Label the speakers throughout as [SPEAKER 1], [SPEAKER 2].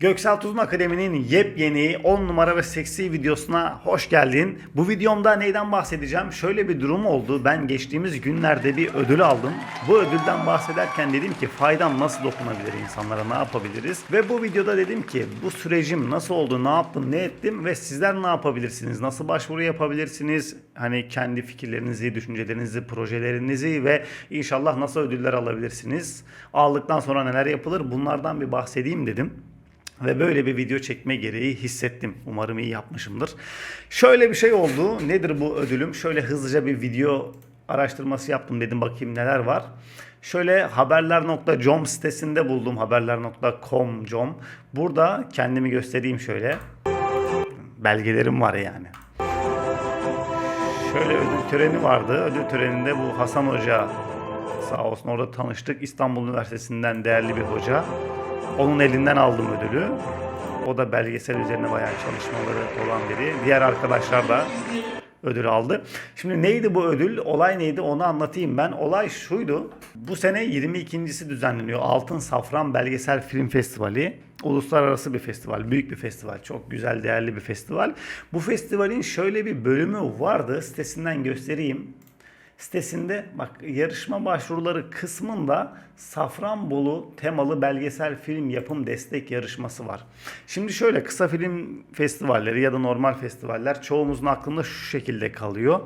[SPEAKER 1] Göksel Tuzun Akademi'nin yepyeni 10 numara ve seksi videosuna hoş geldin. Bu videomda neyden bahsedeceğim? Şöyle bir durum oldu. Ben geçtiğimiz günlerde bir ödül aldım. Bu ödülden bahsederken dedim ki faydam nasıl dokunabilir insanlara, ne yapabiliriz? Ve bu videoda dedim ki bu sürecim nasıl oldu, ne yaptım, ne ettim ve sizler ne yapabilirsiniz? Nasıl başvuru yapabilirsiniz? Hani kendi fikirlerinizi, düşüncelerinizi, projelerinizi ve inşallah nasıl ödüller alabilirsiniz? Aldıktan sonra neler yapılır? Bunlardan bir bahsedeyim dedim. Ve böyle bir video çekme gereği hissettim. Umarım iyi yapmışımdır. Şöyle bir şey oldu. Nedir bu ödülüm? Şöyle hızlıca bir video araştırması yaptım dedim bakayım neler var. Şöyle haberler.com sitesinde buldum haberler.com.com. Burada kendimi göstereyim şöyle. Belgelerim var yani. Şöyle ödül töreni vardı. Ödül töreninde bu Hasan Hoca sağ olsun orada tanıştık. İstanbul Üniversitesi'nden değerli bir hoca. Onun elinden aldım ödülü. O da belgesel üzerine bayağı çalışmaları olan biri. Diğer arkadaşlar da ödül aldı. Şimdi neydi bu ödül? Olay neydi? Onu anlatayım ben. Olay şuydu. Bu sene 22.si düzenleniyor. Altın Safran Belgesel Film Festivali. Uluslararası bir festival, büyük bir festival, çok güzel, değerli bir festival. Bu festivalin şöyle bir bölümü vardı, sitesinden göstereyim sitesinde bak yarışma başvuruları kısmında Safranbolu temalı belgesel film yapım destek yarışması var. Şimdi şöyle kısa film festivalleri ya da normal festivaller çoğumuzun aklında şu şekilde kalıyor.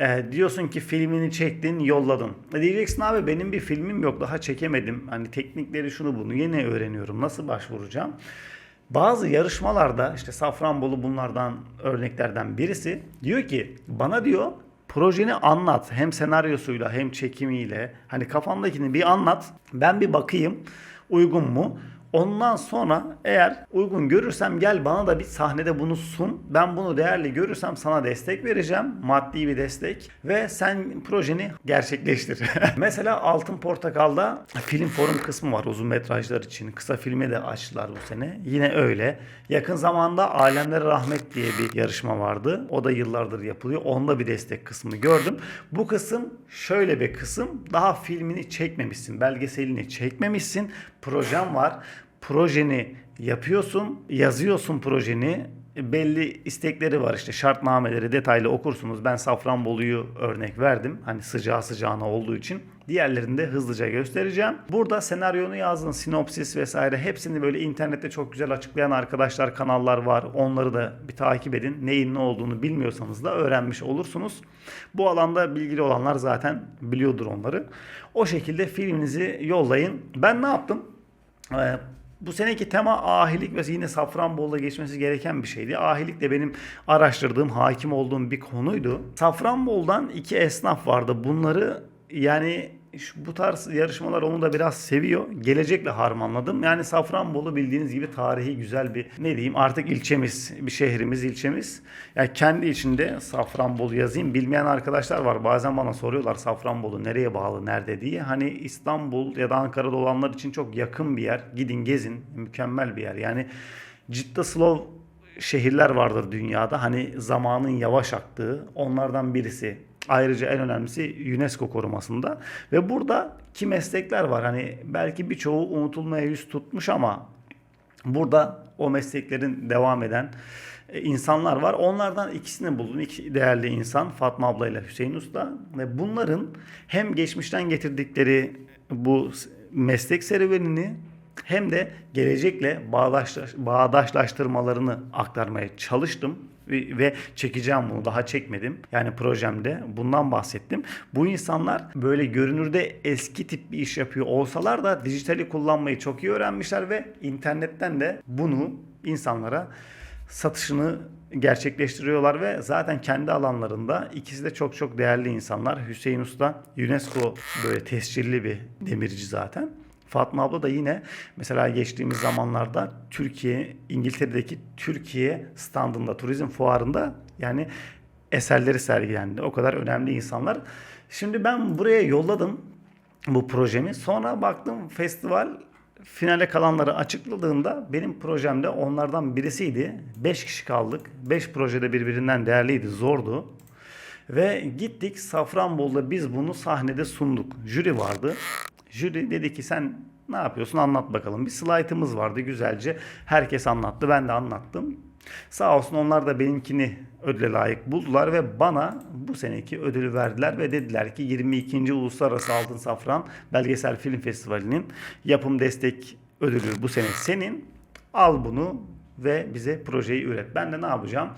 [SPEAKER 1] Ee, diyorsun ki filmini çektin yolladın. E diyeceksin abi benim bir filmim yok daha çekemedim. Hani teknikleri şunu bunu yeni öğreniyorum nasıl başvuracağım. Bazı yarışmalarda işte Safranbolu bunlardan örneklerden birisi diyor ki bana diyor projeni anlat. Hem senaryosuyla hem çekimiyle. Hani kafandakini bir anlat. Ben bir bakayım uygun mu? Ondan sonra eğer uygun görürsem gel bana da bir sahnede bunu sun. Ben bunu değerli görürsem sana destek vereceğim. Maddi bir destek. Ve sen projeni gerçekleştir. Mesela Altın Portakal'da film forum kısmı var uzun metrajlar için. Kısa filmi de açtılar bu sene. Yine öyle. Yakın zamanda Alemlere Rahmet diye bir yarışma vardı. O da yıllardır yapılıyor. Onda bir destek kısmını gördüm. Bu kısım şöyle bir kısım. Daha filmini çekmemişsin. Belgeselini çekmemişsin. Projem var projeni yapıyorsun, yazıyorsun projeni. Belli istekleri var işte şartnameleri detaylı okursunuz. Ben Safranbolu'yu örnek verdim. Hani sıcağı sıcağına olduğu için. Diğerlerini de hızlıca göstereceğim. Burada senaryonu yazdın, sinopsis vesaire hepsini böyle internette çok güzel açıklayan arkadaşlar, kanallar var. Onları da bir takip edin. Neyin ne olduğunu bilmiyorsanız da öğrenmiş olursunuz. Bu alanda bilgili olanlar zaten biliyordur onları. O şekilde filminizi yollayın. Ben ne yaptım? Ee, bu seneki tema ahilik ve yine Safranbolu'da geçmesi gereken bir şeydi. Ahilik de benim araştırdığım, hakim olduğum bir konuydu. Safranbolu'dan iki esnaf vardı. Bunları yani şu, bu tarz yarışmalar onu da biraz seviyor. Gelecekle harmanladım. Yani Safranbolu bildiğiniz gibi tarihi güzel bir ne diyeyim artık ilçemiz, bir şehrimiz, ilçemiz. Yani kendi içinde Safranbolu yazayım. Bilmeyen arkadaşlar var. Bazen bana soruyorlar Safranbolu nereye bağlı, nerede diye. Hani İstanbul ya da Ankara'da olanlar için çok yakın bir yer. Gidin gezin. Mükemmel bir yer. Yani Cidda Slov şehirler vardır dünyada. Hani zamanın yavaş aktığı onlardan birisi. Ayrıca en önemlisi UNESCO korumasında. Ve burada ki meslekler var. Hani belki birçoğu unutulmaya yüz tutmuş ama burada o mesleklerin devam eden e, insanlar var. Onlardan ikisini buldum. İki değerli insan Fatma abla ile Hüseyin Usta. Ve bunların hem geçmişten getirdikleri bu meslek serüvenini hem de gelecekle bağdaşlaş, bağdaşlaştırmalarını aktarmaya çalıştım ve, çekeceğim bunu daha çekmedim. Yani projemde bundan bahsettim. Bu insanlar böyle görünürde eski tip bir iş yapıyor olsalar da dijitali kullanmayı çok iyi öğrenmişler ve internetten de bunu insanlara satışını gerçekleştiriyorlar ve zaten kendi alanlarında ikisi de çok çok değerli insanlar. Hüseyin Usta UNESCO böyle tescilli bir demirci zaten. Fatma abla da yine mesela geçtiğimiz zamanlarda Türkiye, İngiltere'deki Türkiye standında, turizm fuarında yani eserleri sergilendi. O kadar önemli insanlar. Şimdi ben buraya yolladım bu projemi. Sonra baktım festival finale kalanları açıkladığında benim projemde onlardan birisiydi. 5 kişi kaldık. 5 projede birbirinden değerliydi, zordu. Ve gittik Safranbolu'da biz bunu sahnede sunduk. Jüri vardı. Jüri dedi ki sen Ne yapıyorsun anlat bakalım. Bir slaytımız vardı güzelce. Herkes anlattı ben de anlattım. Sağ olsun onlar da benimkini ödüle layık buldular ve bana bu seneki ödülü verdiler ve dediler ki 22. Uluslararası Altın Safran Belgesel Film Festivali'nin yapım destek ödülü bu sene senin. Al bunu ve bize projeyi üret. Ben de ne yapacağım?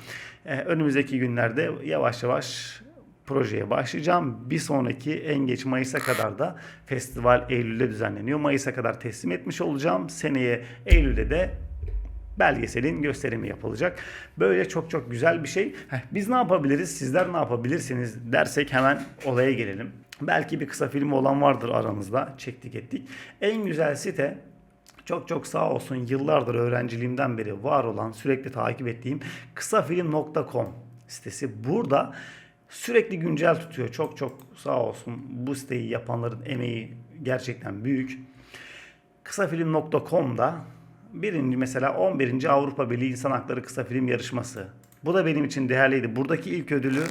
[SPEAKER 1] Ee, önümüzdeki günlerde yavaş yavaş projeye başlayacağım. Bir sonraki en geç Mayıs'a kadar da festival Eylül'de düzenleniyor. Mayıs'a kadar teslim etmiş olacağım. Seneye Eylül'de de belgeselin gösterimi yapılacak. Böyle çok çok güzel bir şey. Heh, biz ne yapabiliriz? Sizler ne yapabilirsiniz dersek hemen olaya gelelim. Belki bir kısa filmi olan vardır aranızda. Çektik ettik. En güzel site çok çok sağ olsun yıllardır öğrenciliğimden beri var olan sürekli takip ettiğim kısafilm.com sitesi. Burada sürekli güncel tutuyor. Çok çok sağ olsun bu siteyi yapanların emeği gerçekten büyük. Kısafilm.com'da birinci mesela 11. Avrupa Birliği İnsan Hakları Kısa Film Yarışması. Bu da benim için değerliydi. Buradaki ilk ödülü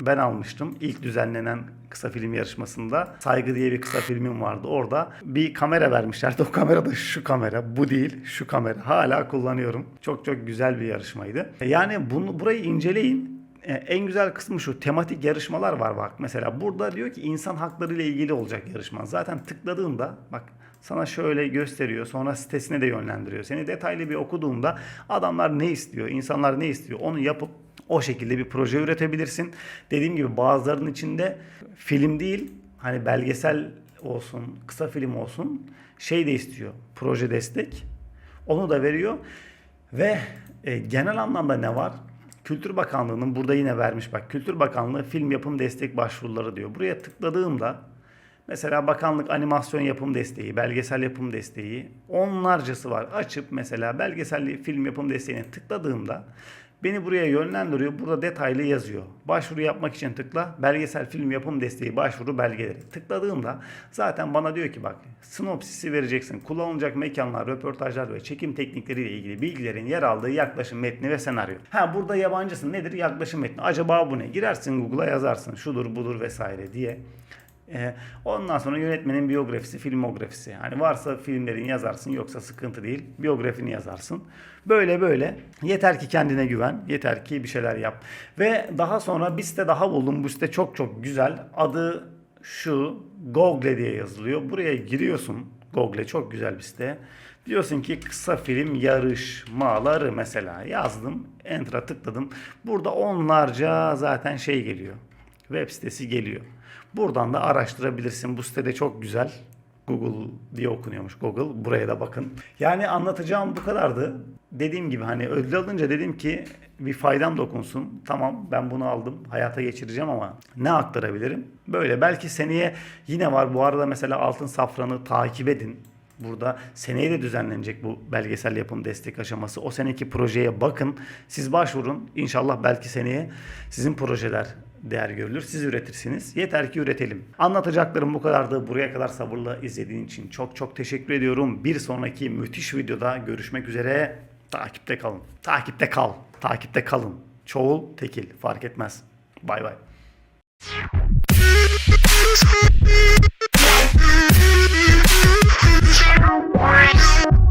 [SPEAKER 1] ben almıştım. İlk düzenlenen kısa film yarışmasında. Saygı diye bir kısa filmim vardı. Orada bir kamera vermişlerdi. O kamera da şu kamera. Bu değil, şu kamera. Hala kullanıyorum. Çok çok güzel bir yarışmaydı. Yani bunu burayı inceleyin. E, En güzel kısmı şu tematik yarışmalar var bak mesela burada diyor ki insan hakları ile ilgili olacak yarışma. Zaten tıkladığında bak sana şöyle gösteriyor sonra sitesine de yönlendiriyor. Seni detaylı bir okuduğunda adamlar ne istiyor, insanlar ne istiyor onu yapıp o şekilde bir proje üretebilirsin. Dediğim gibi bazılarının içinde film değil hani belgesel olsun, kısa film olsun şey de istiyor. Proje destek. Onu da veriyor. Ve e, genel anlamda ne var? Kültür Bakanlığı'nın burada yine vermiş bak. Kültür Bakanlığı film yapım destek başvuruları diyor. Buraya tıkladığımda mesela bakanlık animasyon yapım desteği, belgesel yapım desteği onlarcası var. Açıp mesela belgesel film yapım desteğine tıkladığımda beni buraya yönlendiriyor. Burada detaylı yazıyor. Başvuru yapmak için tıkla. Belgesel film yapım desteği başvuru belgeleri. Tıkladığımda zaten bana diyor ki bak sinopsisi vereceksin. Kullanılacak mekanlar, röportajlar ve çekim teknikleriyle ilgili bilgilerin yer aldığı yaklaşım metni ve senaryo. Ha burada yabancısın nedir? Yaklaşım metni. Acaba bu ne? Girersin Google'a yazarsın. Şudur budur vesaire diye. Ee, ondan sonra yönetmenin biyografisi, filmografisi. Hani varsa filmlerini yazarsın yoksa sıkıntı değil. Biyografini yazarsın. Böyle böyle. Yeter ki kendine güven. Yeter ki bir şeyler yap. Ve daha sonra bir site daha buldum. Bu site çok çok güzel. Adı şu Google diye yazılıyor. Buraya giriyorsun. Google çok güzel bir site. Diyorsun ki kısa film yarışmaları mesela yazdım. Enter'a tıkladım. Burada onlarca zaten şey geliyor. Web sitesi geliyor. Buradan da araştırabilirsin. Bu sitede çok güzel. Google diye okunuyormuş Google. Buraya da bakın. Yani anlatacağım bu kadardı. Dediğim gibi hani ödül alınca dedim ki bir faydam dokunsun. Tamam ben bunu aldım. Hayata geçireceğim ama ne aktarabilirim? Böyle belki seneye yine var. Bu arada mesela Altın Safran'ı takip edin. Burada seneye de düzenlenecek bu belgesel yapım destek aşaması. O seneki projeye bakın. Siz başvurun. İnşallah belki seneye sizin projeler değer görülür. Siz üretirsiniz. Yeter ki üretelim. Anlatacaklarım bu kadardı. Buraya kadar sabırla izlediğin için çok çok teşekkür ediyorum. Bir sonraki müthiş videoda görüşmek üzere. Takipte kalın. Takipte kal. Takipte kalın. Çoğul, tekil fark etmez. Bay bay.
[SPEAKER 2] Thank.